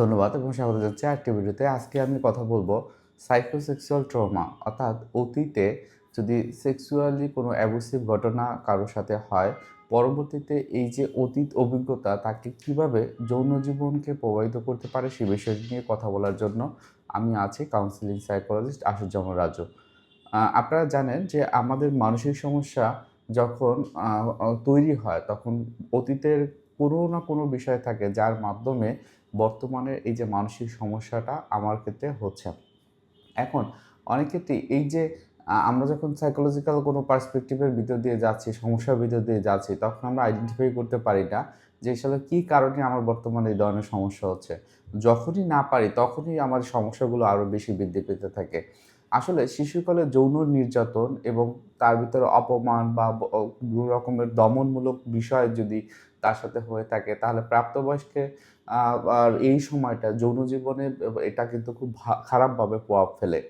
ধন্যবাদ এবং স্বাগত জানাচ্ছি আরেকটি ভিডিওতে। আজকে আমি কথা বলব সাইকোসেক্সুয়াল ট্রমা অর্থাৎ অতীতে যদি সেক্সুয়ালি কোনো অ্যাবুসিভ ঘটনা কারোর সাথে হয়, পরবর্তীতে এই যে অতীত অভিজ্ঞতা, তাকে কীভাবে যৌন জীবনকে প্রভাবিত করতে পারে সে বিষয় নিয়ে কথা বলার জন্য আমি আছি কাউন্সিলিং সাইকোলজিস্ট আশুজ্জামান রাজু। আপনারা জানেন যে আমাদের মানসিক সমস্যা যখন তৈরি হয়, তখন অতীতের কোনো না কোনো বিষয় থাকে যার মাধ্যমে বর্তমানে এই যে মানসিক সমস্যাটা আমার ক্ষেত্রে হচ্ছে। এখন অনেক ক্ষেত্রেই এই যে আমরা যখন সাইকোলজিক্যাল কোনো পার্সপেক্টিভের ভিতর দিয়ে যাচ্ছি, সমস্যার ভিতর দিয়ে যাচ্ছি, তখন আমরা আইডেন্টিফাই করতে পারি না যে আসলে কী কারণে আমার বর্তমানে এই ধরনের সমস্যা হচ্ছে। যখনই না পারি, তখনই আমার সমস্যাগুলো আরও বেশি বৃদ্ধি পেতে থাকে। আসলে শিশুকালে যৌন নির্যাতন এবং তার ভিতরে অপমান বা বিভিন্ন রকমের দমনমূলক বিষয় যদি তার সাথে হয়ে থাকে। তাহলে প্রাপ্তবয়স্কে আর এই সময়টা যৌন জীবনে এটা কিন্তু খুব খারাপভাবে প্রভাব ফেলে।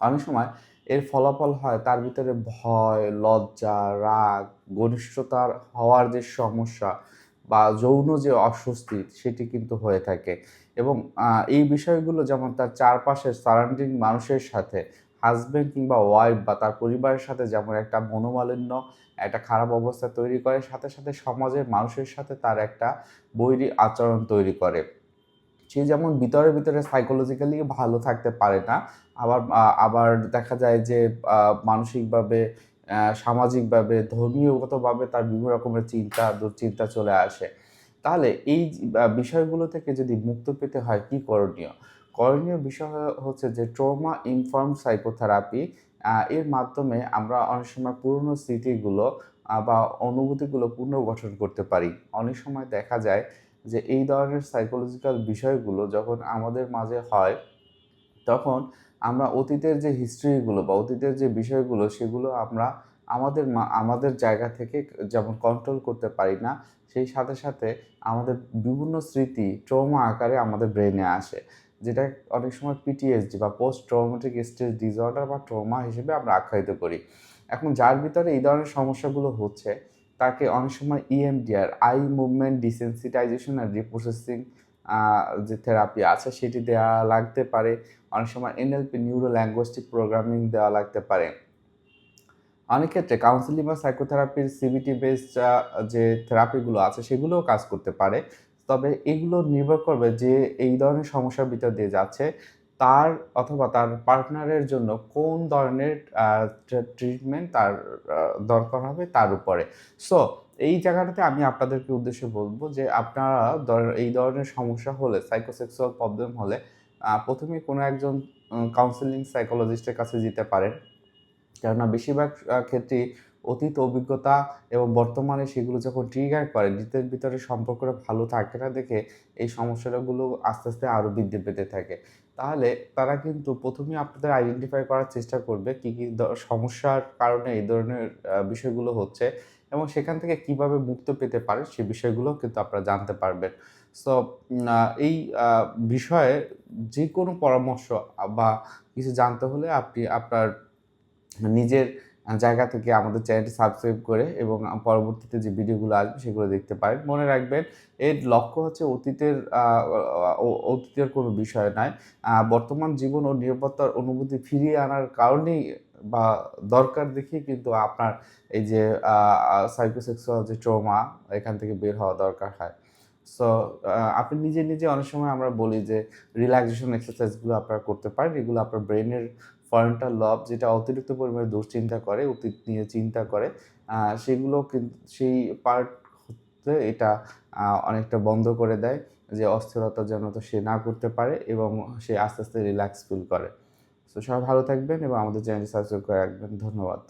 অনেক সময় এর ফলাফল হয় তার ভিতরে ভয়, লজ্জা, রাগ ঘনিষ্ঠতার হওয়ার যে সমস্যা বা যৌন যে অস্বস্তি সেটি কিন্তু হয়ে থাকে। এবং এই বিষয়গুলো যেমন তার চারপাশের সারাউন্ডিং মানুষের সাথে হাজব্যান্ড কিংবা ওয়াইফ বা তার পরিবারের সাথে যেমন একটা মনোমালিন্য, একটা খারাপ অবস্থা তৈরি করে, সাথে সাথে সমাজের মানুষের সাথে তার একটা বৈরী আচরণ তৈরি করে। সে যেমন ভিতরে ভিতরে সাইকোলজিক্যালি ভালো থাকতে পারে না, আবার আবার দেখা যায় যে মানসিকভাবে সামাজিকভাবে, ধর্মীয়গতভাবে তার বিভিন্ন রকমের চিন্তা, দুশ্চিন্তা চলে আসে। তাহলে এই বিষয়গুলো থেকে যদি মুক্ত পেতে হয় কি করণীয়? করণীয় বিষয় হচ্ছে যে ট্রমা ইনফর্ম সাইকোথেরাপি এর মাধ্যমে আমরা অনেক সময় পুরনো স্মৃতিগুলো বা অনুভূতিগুলো পুনর্গঠন করতে পারি। অনেক সময় দেখা যায় যে এই ধরনের সাইকোলজিক্যাল বিষয়গুলো যখন আমাদের মাঝে হয়, তখন আমরা অতীতের যে হিস্ট্রিগুলো বা অতীতের যে বিষয়গুলো সেগুলো আমরা আমাদের আমাদের জায়গা থেকে যেমন কন্ট্রোল করতে পারি না, সেই সাথে সাথে আমাদের বিভিন্ন স্মৃতি ট্রমা আকারে আমাদের ব্রেনে আসে। যেটা অনেক সময় পিটিএসডি বা পোস্ট ট্রমাটিক স্ট্রেস ডিসঅর্ডার বা ট্রমা হিসেবে আমরা আখ্যায়িত করি। এখন যার ভিতরে এই ধরনের সমস্যাগুলো হচ্ছে, তাকে অনেক সময় ইএমডিআর আই মুভমেন্ট ডিসেন্সিটাইজেশন আর রিপ্রসেসিং যে থেরাপি আছে সেটি দেওয়া লাগতে পারে। অনেক সময় এনএলপি নিউরো ল্যাঙ্গুয়েস্টিক প্রোগ্রামিং দেওয়া লাগতে পারে। অনেক ক্ষেত্রে কাউন্সিলিং বা সাইকোথেরাপির সিবিটি বেসড যে থেরাপিগুলো আছে সেগুলোও কাজ করতে পারে। তবে এগুলো নির্ভর করবে যে এই ধরনের সমস্যার ভিতর দিয়ে যাচ্ছে, তার অথবা তার পার্টনারের জন্য কোন ধরনের ট্রিটমেন্ট তার দরকার হবে তার উপরে। সো এই জায়গাটাতে আমি আপনাদেরকে উদ্দেশ্যে বলব যে আপনারা এই ধরনের সমস্যা হলে সাইকোসেক্সুয়াল প্রবলেম হলে প্রথমে কোনো একজন কাউন্সিলিং সাইকোলজিস্টের কাছে যেতে পারেন। কেননা বেশিরভাগ ক্ষেত্রেই অতীত অভিজ্ঞতা এবং বর্তমানে সেগুলো যখন ট্রিগার করে, নিজেদের ভিতরে সম্পর্কটা ভালো থাকে না দেখে এই সমস্যাগুলো আস্তে আস্তে আরও বৃদ্ধি পেতে থাকে। তাহলে তারা কিন্তু প্রথমেই আপনাদের আইডেন্টিফাই করার চেষ্টা করবে কী কী সমস্যার কারণে এই ধরনের বিষয়গুলো হচ্ছে এবং সেখান থেকে কীভাবে মুক্ত পেতে পারে সে বিষয়গুলো কিন্তু আপনারা জানতে পারবেন। সো এই বিষয়ে যে কোনো পরামর্শ বা কিছু জানতে হলে আপনি আপনার নিজের জায়গা থেকে আমাদের চ্যানেলটি সাবস্ক্রাইব করে এবং পরবর্তীতে যে ভিডিওগুলো আসবে সেগুলো দেখতে পারেন। মনে রাখবেন, এর লক্ষ্য হচ্ছে অতীতের অতীতের কোনো বিষয় নয়। বর্তমান জীবন ও নিরাপত্তার অনুভূতি ফিরিয়ে আনার কারণেই বা দরকার দেখিয়ে কিন্তু আপনার এই যে সাইকোসেক্সুয়াল যে ট্রমা এখান থেকে বের হওয়া দরকার হয়। সো আপনি নিজে নিজে অনেক সময় আমরা বলি যে রিল্যাক্সেশন এক্সারসাইজগুলো আপনারা করতে পারেন। এগুলো আপনার ব্রেনের ফরেন্টাল লব যেটা অতিরিক্ত পরিমাণে দুশ্চিন্তা করে অতীত নিয়ে চিন্তা করে সেগুলো সেই পার্ট হতে এটা অনেকটা বন্ধ করে দেয় যে অস্থিরতা যেন তো সে না করতে পারে এবং সে আস্তে আস্তে রিল্যাক্স ফিল করে। সো সবাই ভালো থাকবেন এবং আমাদের চ্যানেলটি সাবস্ক্রাইব করে রাখবেন। ধন্যবাদ।